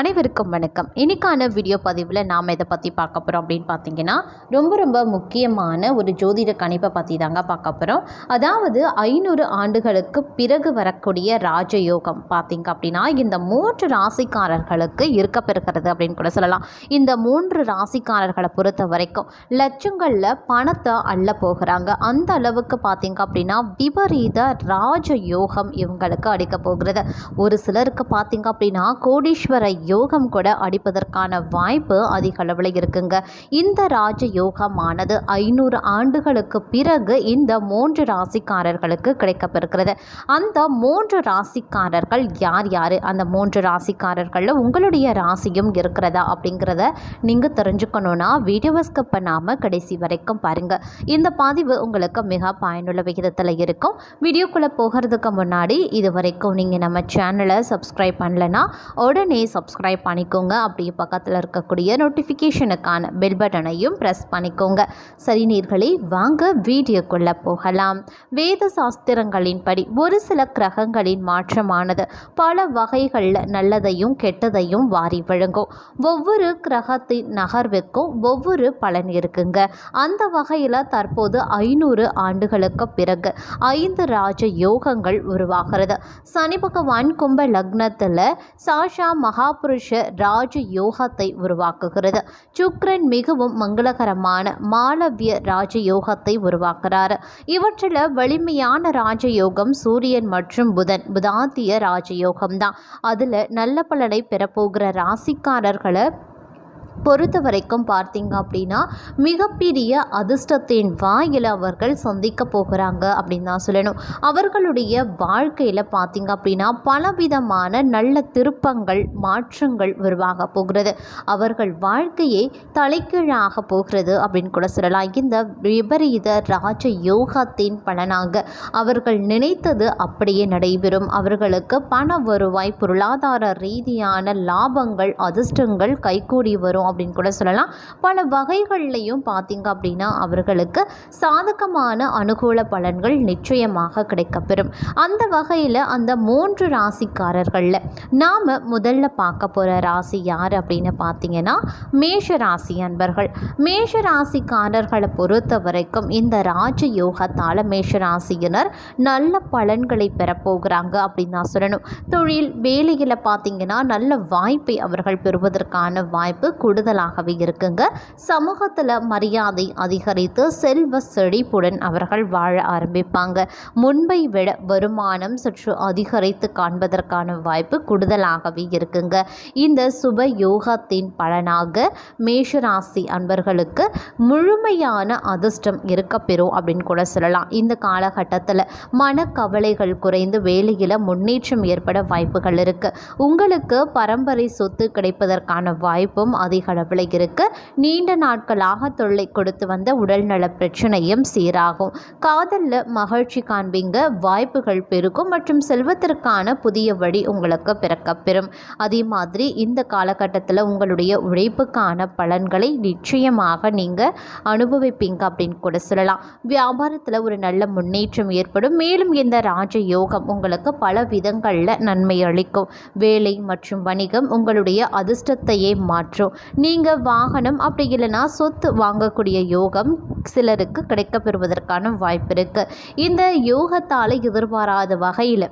அனைவருக்கும் வணக்கம். இன்றைக்கான வீடியோ பதிவில் நாம் இதை பற்றி பார்க்க போகிறோம் அப்படின்னு பார்த்தீங்கன்னா ரொம்ப ரொம்ப முக்கியமான ஒரு ஜோதிட கணிப்பை பற்றி தாங்க பார்க்க போகிறோம் அதாவது ஐநூறு ஆண்டுகளுக்கு பிறகு வரக்கூடிய ராஜயோகம் பார்த்திங்க அப்படின்னா இந்த மூன்று ராசிக்காரர்களுக்கு இருக்கப்பெறுகிறது அப்படின்னு கூட சொல்லலாம். இந்த மூன்று ராசிக்காரர்களை பொறுத்த வரைக்கும் லட்சங்களில் பணத்தை அள்ள போகிறாங்க. அந்த அளவுக்கு பார்த்திங்க அப்படின்னா விபரீத ராஜயோகம் இவங்களுக்கு அடிக்க போகிறது. ஒரு சிலருக்கு பார்த்திங்க அப்படின்னா கோடீஸ்வர யோகம் கூட அடிப்பதற்கான வாய்ப்பு அதிக அளவில் இருக்குங்க. இந்த ராஜ யோகமானது ஐநூறு ஆண்டுகளுக்கு பிறகு இந்த மூன்று ராசிக்காரர்களுக்கு கிடைக்கப்பெறுகிறது. அந்த மூன்று ராசிக்காரர்கள் யார் யார்? அந்த மூன்று ராசிக்காரர்களில் உங்களுடைய ராசியும் இருக்கிறதா அப்படிங்கிறத நீங்கள் தெரிஞ்சுக்கணுன்னா வீடியோவை ஸ்கிப் பண்ணாமல் கடைசி வரைக்கும் பாருங்கள் இந்த பதிவு உங்களுக்கு மிக பயனுள்ள விகிதத்தில் இருக்கும். வீடியோக்குள்ளே போகிறதுக்கு முன்னாடி இது வரைக்கும் நீங்கள் நம்ம சேனலை சப்ஸ்கிரைப் பண்ணலைன்னா உடனே சப்ஸ் சப்ஸ்கிரைப் பண்ணிக்கோங்க. அப்படியே பக்கத்தில் இருக்கக்கூடிய நோட்டிஃபிகேஷனுக்கான பெல் பட்டனையும் ப்ரெஸ் பண்ணிக்கோங்க. சரி நீர்களை வாங்க வீடியோக்குள்ளே போகலாம். வேத சாஸ்திரங்களின்படி ஒரு சில கிரகங்களின் மாற்றமானது பல வகைகளில் நல்லதையும் கெட்டதையும் வாரி வழங்கும். ஒவ்வொரு கிரகத்தின் நகர்வுக்கும் ஒவ்வொரு பலன் இருக்குங்க. அந்த வகையில் தற்போது ஐநூறு ஆண்டுகளுக்கு பிறகு ஐந்து ராஜ யோகங்கள் உருவாகிறது. சனி பகவான் கும்ப லக்னத்தில் சாஷா மகா மகாபுருஷ ராஜ யோகத்தை உருவாக்குகிறது. சுக்ரன் மிகவும் மங்களகரமான மாலவிய ராஜ யோகத்தை உருவாக்குறாரு. இவற்றில் வலிமையான ராஜயோகம் சூரியன் மற்றும் புதன் புதாத்திய ராஜயோகம் தான் அதில் நல்ல பலனை பெறப்போகிற ராசிக்காரர்களை பொறுத்த வரைக்கும் பார்த்தீங்க அப்படின்னா மிகப்பெரிய அதிர்ஷ்டத்தின் வாயில் அவர்கள் சந்திக்க போகிறாங்க அப்படின்னு தான் சொல்லணும். அவர்களுடைய வாழ்க்கையில் பார்த்தீங்க அப்படின்னா பலவிதமான நல்ல திருப்பங்கள் மாற்றங்கள் உருவாக போகிறது. அவர்கள் வாழ்க்கையே தலைக்கீழாக போகிறது அப்படின்னு கூட சொல்லலாம். இந்த விபரீத ராஜ யோகத்தின் பலனாக அவர்கள் நினைத்தது அப்படியே நடைபெறும். அவர்களுக்கு பண வருவாய் பொருளாதார ரீதியான லாபங்கள் அதிர்ஷ்டங்கள் கைகூடி வரும். வரும் அப்படின்னு கூட சொல்லலாம். பல வகைகள்லையும் பார்த்திங்க அப்படின்னா அவர்களுக்கு சாதகமான அனுகூல பலன்கள் நிச்சயமாக கிடைக்கப்பெறும். அந்த வகையில் அந்த மூன்று ராசிக்காரர்களில் நாம் முதல்ல பார்க்க போகிற ராசி யார் அப்படின்னு பார்த்தீங்கன்னா மேஷ ராசி அன்பர்கள். மேஷ ராசிக்காரர்களை பொறுத்த வரைக்கும் இந்த ராஜ யோகத்தால் மேஷ ராசியினர் நல்ல பலன்களை பெறப்போகிறாங்க அப்படின்னு தான் சொல்லணும். தொழில் வேலையில் பார்த்தீங்கன்னா நல்ல வாய்ப்பை அவர்கள் பெறுவதற்கான வாய்ப்பு கூடுதலாகவே இருக்குங்க. சமூகத்தில் மரியாதை அதிகரித்து செல்வ செழிப்புடன் அவர்கள் வாழ ஆரம்பிப்பாங்க. முன்பை விட வருமானம் சற்று அதிகரித்து காண்பதற்கான வாய்ப்பு கூடுதலாகவே இருக்குங்க. இந்த சுப யோகத்தின் பலனாக மேஷராசி அன்பர்களுக்கு முழுமையான அதிர்ஷ்டம் இருக்கப்பெறும் அப்படின்னு கூட சொல்லலாம். இந்த காலகட்டத்தில் மனக்கவலைகள் குறைந்து வேலையில் முன்னேற்றம் ஏற்பட வாய்ப்புகள் இருக்குது உங்களுக்கு பரம்பரை சொத்து கிடைப்பதற்கான வாய்ப்பும் அதிக அளவில் நீண்ட நாட்களாக தொல்லை கொடுத்து வந்த உடல்நல பிரச்சனையும் சீராகும். காதலில் மகிழ்ச்சி காண்பீங்க வாய்ப்புகள் பெருகும் மற்றும் செல்வத்திற்கான புதிய வழி உங்களுக்கு பிறக்கப்பெறும். அதே மாதிரி இந்த காலகட்டத்தில் உங்களுடைய உழைப்புக்கான பலன்களை நிச்சயமாக நீங்கள் அனுபவிப்பீங்க அப்படின்னு கூட சொல்லலாம். வியாபாரத்தில் ஒரு நல்ல முன்னேற்றம் ஏற்படும். மேலும் இந்த ராஜ யோகம் உங்களுக்கு பல விதங்களில் நன்மை அளிக்கும். வேலை மற்றும் வணிகம் உங்களுடைய அதிர்ஷ்டத்தையே மாற்றும். நீங்கள் வாகனம் அப்படி இல்லைன்னா சொத்து வாங்கக்கூடிய யோகம் சிலருக்கு கிடைக்கப்பெறுவதற்கான வாய்ப்பு இருக்குது இந்த யோகத்தால் எதிர்பாராத வகையில்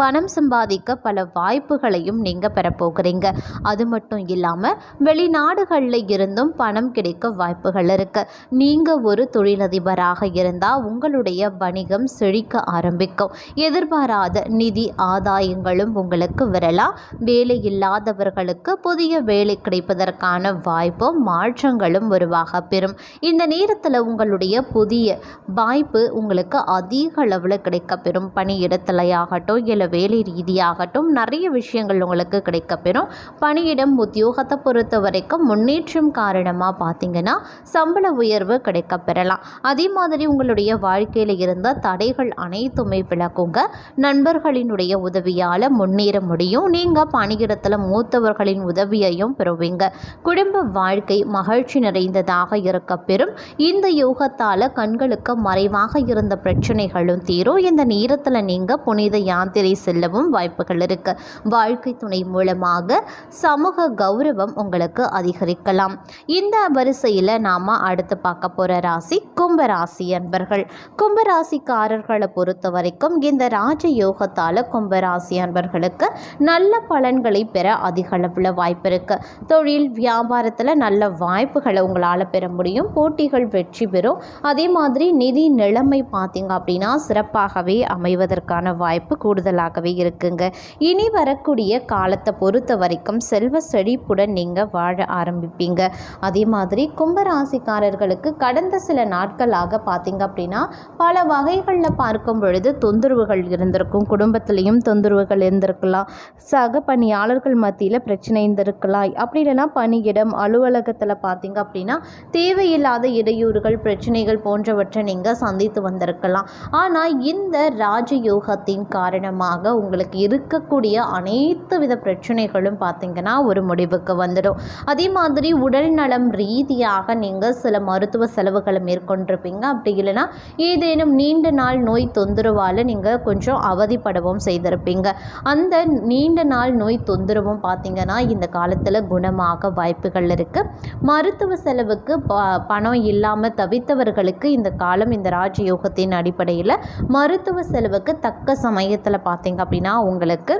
பணம் சம்பாதிக்க பல வாய்ப்புகளையும் நீங்கள் பெறப்போகிறீங்க அது மட்டும் இல்லாமல் வெளிநாடுகளில் இருந்தும் பணம் கிடைக்க வாய்ப்புகள் இருக்குது நீங்கள் ஒரு தொழிலதிபராக இருந்தால் உங்களுடைய வணிகம் செழிக்க ஆரம்பிக்கும். எதிர்பாராத நிதி ஆதாயங்களும் உங்களுக்கு வரலாம். வேலை இல்லாதவர்களுக்கு புதிய வேலை கிடைப்பதற்கான வாய்ப்பும் மாற்றங்களும் உருவாக பெறும். இந்த நேரத்தில் உங்களுடைய புதிய வாய்ப்பு உங்களுக்கு அதிக அளவில் கிடைக்கப்பெறும் பணியிடத்திலையாகட்டும் இல்லை வேலை ரீதியாகட்டும் நிறைய விஷயங்கள் உங்களுக்கு கிடைக்கப்பெறும். பணியிடம் உத்தியோகத்தை பொறுத்த வரைக்கும் முன்னேற்றம் காரணமாக பார்த்தீங்கன்னா சம்பள உயர்வு கிடைக்கப்பெறலாம். அதே மாதிரி உங்களுடைய வாழ்க்கையில் இருந்த தடைகள் அனைத்துமே விளக்குங்க நண்பர்களினுடைய உதவியால் முன்னேற முடியும். நீங்கள் பணியிடத்தில் மூத்தவர்களின் உதவியையும் பெறுவீங்க. குடும்ப வாழ்க்கை மகிழ்ச்சி நிறைந்ததாக இருக்கப்பெறும். இந்த யோகத்தால் கண்களுக்கு மறைவாக இருந்த பிரச்சனைகளும் தீரும். இந்த நேரத்தில் நீங்கள் புனித யாத்திரை வேலை செல்லவும் வாய்ப்புகள் இருக்கு. வாழ்க்கை துணை மூலமாக சமூக கௌரவம் உங்களுக்கு அதிகரிக்கலாம். இந்த வரிசையில் நாம் அடுத்து பார்க்க போகிற ராசி கும்பராசி அன்பர்கள். கும்பராசிக்காரர்களை பொறுத்த வரைக்கும் இந்த ராஜயோகத்தால் கும்பராசி அன்பர்களுக்கு நல்ல பலன்களை பெற அதிக அளவில் வாய்ப்பு இருக்கு. தொழில் வியாபாரத்தில் நல்ல வாய்ப்புகளை உங்களால் பெற முடியும். போட்டிகள் வெற்றி பெறும். அதே மாதிரி நிதி நிலைமை பார்த்தீங்க அப்படின்னா சிறப்பாகவே அமைவதற்கான வாய்ப்பு கூடுதலாக நாட்களாகவே இருக்குங்க. இனி வரக்கூடிய காலத்தை பொறுத்த வரைக்கும் செல்வ செழிப்புடன் நீங்கள் வாழ ஆரம்பிப்பீங்க. அதே மாதிரி கும்பராசிக்காரர்களுக்கு கடந்த சில நாட்களாக பார்த்தீங்க அப்படின்னா பல வகைகளில் பார்க்கும் பொழுது தொந்தரவுகள் இருந்திருக்கும். குடும்பத்திலையும் தொந்தரவுகள் இருந்திருக்கலாம். சக பணியாளர்கள் மத்தியில் பிரச்சனை இருந்திருக்கலாம். அப்படி இல்லைன்னா பணியிடம் அலுவலகத்தில் பார்த்தீங்க அப்படின்னா தேவையில்லாத இடையூறுகள் பிரச்சனைகள் போன்றவற்றை நீங்கள் சந்தித்து வந்திருக்கலாம். ஆனால் இந்த ராஜயோகத்தின் காரணமாக உங்களுக்கு இருக்கக்கூடிய அனைத்து வித பிரச்சனைகளும் பார்த்தீங்கன்னா ஒரு முடிவுக்கு வந்துடும். அதே மாதிரி உடல் நலம் ரீதியாக நீங்கள் சில மருத்துவ செலவுகளை மேற்கொண்டிருப்பீங்க. அப்படி இல்லைன்னா ஏதேனும் நீண்ட நாள் நோய் தொந்தரவால் நீங்கள் கொஞ்சம் அவதிப்படவும் செய்திருப்பீங்க. அந்த நீண்ட நாள் நோய் தொந்தரவும் பார்த்தீங்கன்னா இந்த காலத்தில் குணமாக வாய்ப்புகள் இருக்குது மருத்துவ செலவுக்கு ப பணம் இல்லாமல் தவித்தவர்களுக்கு இந்த காலம் இந்த ராஜயோகத்தின் அடிப்படையில் மருத்துவ செலவுக்கு தக்க சமயத்தில் பார்த்தீங்க அப்படின்னா உங்களுக்கு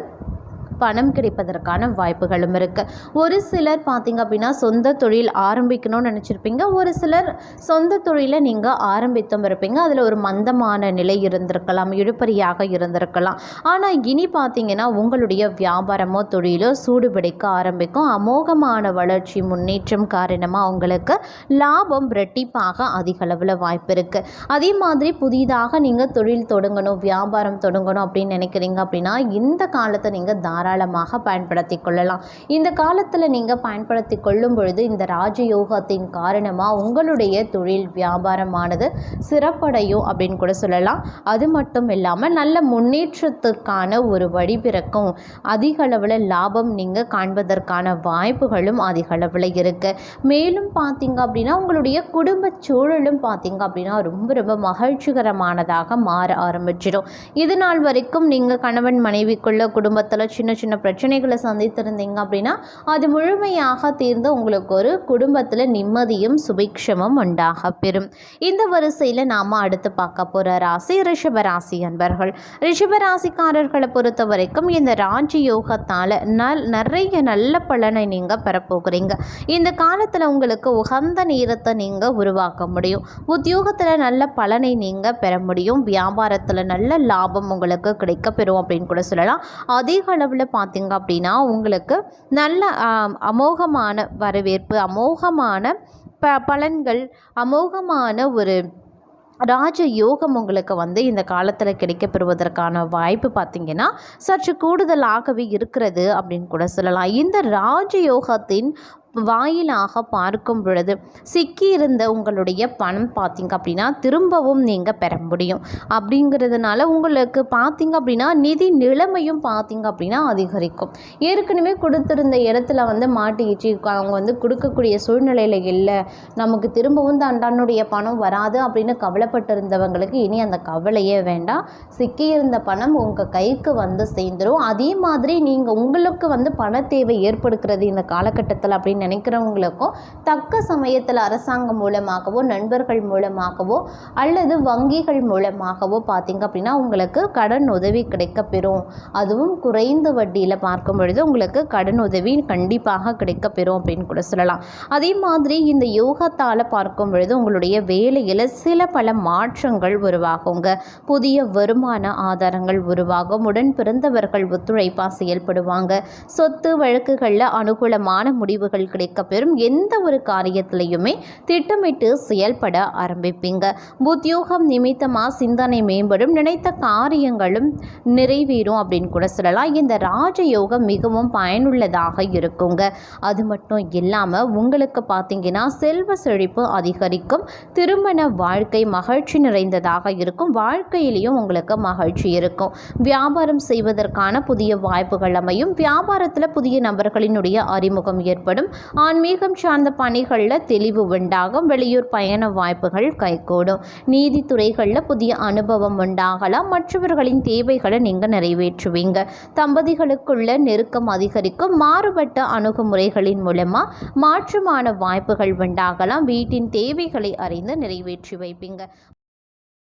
பணம் கிடைப்பதற்கான வாய்ப்புகளும் இருக்குது ஒரு சிலர் பார்த்திங்க அப்படின்னா சொந்த தொழில் ஆரம்பிக்கணும்னு நினச்சிருப்பீங்க. ஒரு சிலர் சொந்த தொழிலை நீங்கள் ஆரம்பித்தும் இருப்பீங்க. அதில் ஒரு மந்தமான நிலை இருந்திருக்கலாம் இழுப்பறியாக இருந்திருக்கலாம். ஆனால் இனி பார்த்தீங்கன்னா உங்களுடைய வியாபாரமோ தொழிலோ சூடுபிடிக்க ஆரம்பிக்கும். அமோகமான வளர்ச்சி முன்னேற்றம் காரணமாக உங்களுக்கு லாபம் ரெட்டிப்பாக அதிக அளவில் வாய்ப்பு இருக்குது அதே மாதிரி புதிதாக நீங்கள் தொழில் தொடங்கணும் வியாபாரம் தொடங்கணும் அப்படின்னு நினைக்கிறீங்க அப்படின்னா இந்த காலத்தை நீங்கள் தாராளமாக பயன்படுத்தி கொள்ளலாம். இந்த காலத்தில் நீங்கள் பயன்படுத்தி கொள்ளும் பொழுது இந்த ராஜயோகத்தின் காரணமாக உங்களுடைய தொழில் வியாபாரமானது சிறப்படையும் அப்படின்னு கூட சொல்லலாம். அது மட்டும் இல்லாமல் நல்ல முன்னேற்றத்துக்கான ஒரு வழி பிறக்கும். அதிக அளவில் லாபம் நீங்கள் காண்பதற்கான வாய்ப்புகளும் அதிக அளவில் இருக்குது மேலும் பார்த்தீங்க அப்படின்னா உங்களுடைய குடும்ப சூழலும் பார்த்தீங்க அப்படின்னா ரொம்ப ரொம்ப மகிழ்ச்சிகரமானதாக மாற ஆரம்பிச்சிடும். இது நாள் வரைக்கும் நீங்கள் கணவன் மனைவிக்குள்ள குடும்பத்தில் சின்ன சின்ன பிரச்சனைகளை சந்தித்திருந்தீங்க அப்படின்னா அது முழுமையாக தீர்ந்து உங்களுக்கு ஒரு குடும்பத்தில் நிம்மதியும் சுபிக்ஷமும் உண்டாக பெறும். இந்த வரிசையில் நாம் அடுத்து பார்க்க போகிற ராசி ரிஷபராசி அன்பர்கள். ரிஷபராசிக்காரர்களை பொறுத்த வரைக்கும் இந்த ராஜயோகத்தால் நல் நிறைய நல்ல பலனை நீங்கள் பெறப்போகிறீங்க இந்த காலத்தில் உங்களுக்கு உகந்த நேரத்தை நீங்கள் உருவாக்க முடியும். உத்தியோகத்தில் நல்ல பலனை நீங்கள் பெற முடியும். வியாபாரத்தில் நல்ல லாபம் உங்களுக்கு கிடைக்க பெறும் அப்படின்னு கூட சொல்லலாம். அதிக அளவில் பார்த்தீங்க அப்படின்னா உங்களுக்கு நல்ல அமோகமான வரவேற்பு அமோகமான ப பலன்கள் அமோகமான ஒரு ராஜ யோகம் உங்களுக்கு வந்து இந்த காலத்தில் கிடைக்கப்பெறுவதற்கான வாய்ப்பு பார்த்தீங்கன்னா சற்று கூடுதலாகவே இருக்கிறது அப்படின்னு கூட சொல்லலாம். இந்த ராஜயோகத்தின் வாயிலாக பார்க்கும் பொழுது சிக்கியிருந்த உங்களுடைய பணம் பார்த்தீங்க அப்படின்னா திரும்பவும் நீங்கள் பெற முடியும். அப்படிங்கிறதுனால உங்களுக்கு பார்த்திங்க அப்படின்னா நிதி நிலைமையும் பார்த்திங்க அப்படின்னா அதிகரிக்கும். ஏற்கனவே கொடுத்துருந்த இடத்துல வந்து மாட்டிக்கிச்சு அவங்க வந்து கொடுக்கக்கூடிய சூழ்நிலையில் இல்லை நமக்கு திரும்பவும் தான் பணம் வராது அப்படின்னு கவலைப்பட்டிருந்தவங்களுக்கு இனி அந்த கவலையே வேண்டாம். சிக்கியிருந்த பணம் உங்கள் கைக்கு வந்து சேர்ந்துடும் அதே மாதிரி நீங்கள் உங்களுக்கு வந்து பண தேவை ஏற்படுகிறது இந்த காலகட்டத்தில் அப்படின்னு நினைக்கிறவங்களுக்கும் தக்க சமயத்தில் அரசாங்கம் மூலமாகவோ நண்பர்கள் மூலமாகவோ அல்லது வங்கிகள் மூலமாகவோ பார்த்தீங்க அப்படின்னா உங்களுக்கு கடன் உதவி கிடைக்கப்பெறும். அதுவும் குறைந்த வட்டியில் பார்க்கும் பொழுது உங்களுக்கு கடன் உதவி கண்டிப்பாக கிடைக்கப்பெறும் அப்படின்னு கூட சொல்லலாம். அதே மாதிரி இந்த யோகத்தால் பார்க்கும் பொழுது உங்களுடைய வேலையில் சில பல மாற்றங்கள் உருவாகுங்க. புதிய வருமான ஆதாரங்கள் உருவாகும். உடன் பிறந்தவர்கள் ஒத்துழைப்பாக செயல்படுவாங்க. சொத்து வழக்குகளில் அனுகூலமான முடிவுகள் கிடைக்கப்பெறும் எந்த ஒரு காரியத்திலையுமே திட்டமிட்டு செயல்பட ஆரம்பிப்பீங்க. உத்தியோகம் நிமித்தமாக சிந்தனை மேம்படும் நினைத்த காரியங்களும் நிறைவேறும் அப்படின்னு கூட சொல்லலாம். இந்த ராஜயோகம் மிகவும் பயனுள்ளதாக இருக்குங்க. அது மட்டும் இல்லாமல் உங்களுக்கு பார்த்தீங்கன்னா செல்வ செழிப்பு அதிகரிக்கும் திருமண வாழ்க்கை மகிழ்ச்சி நிறைந்ததாக இருக்கும் வாழ்க்கையிலையும் உங்களுக்கு மகிழ்ச்சி இருக்கும். வியாபாரம் செய்வதற்கான புதிய வாய்ப்புகள் அமையும் வியாபாரத்தில் புதிய நபர்களினுடைய அறிமுகம் ஏற்படும் ஆன்மீகம் சார்ந்த பணிகளில் தெளிவு உண்டாகும். வெளியூர் பயண வாய்ப்புகள் கைகூடும். நீதித்துறைகளில் புதிய அனுபவம் உண்டாகலாம். மற்றவர்களின் தேவைகளை நீங்கள் நிறைவேற்றுவீங்க. தம்பதிகளுக்குள்ள நெருக்கம் அதிகரிக்கும். மாறுபட்ட அணுகுமுறைகளின் மூலமாக மாற்றமான வாய்ப்புகள் உண்டாகலாம். வீட்டின் தேவைகளை அறிந்து நிறைவேற்றி வைப்பீங்க.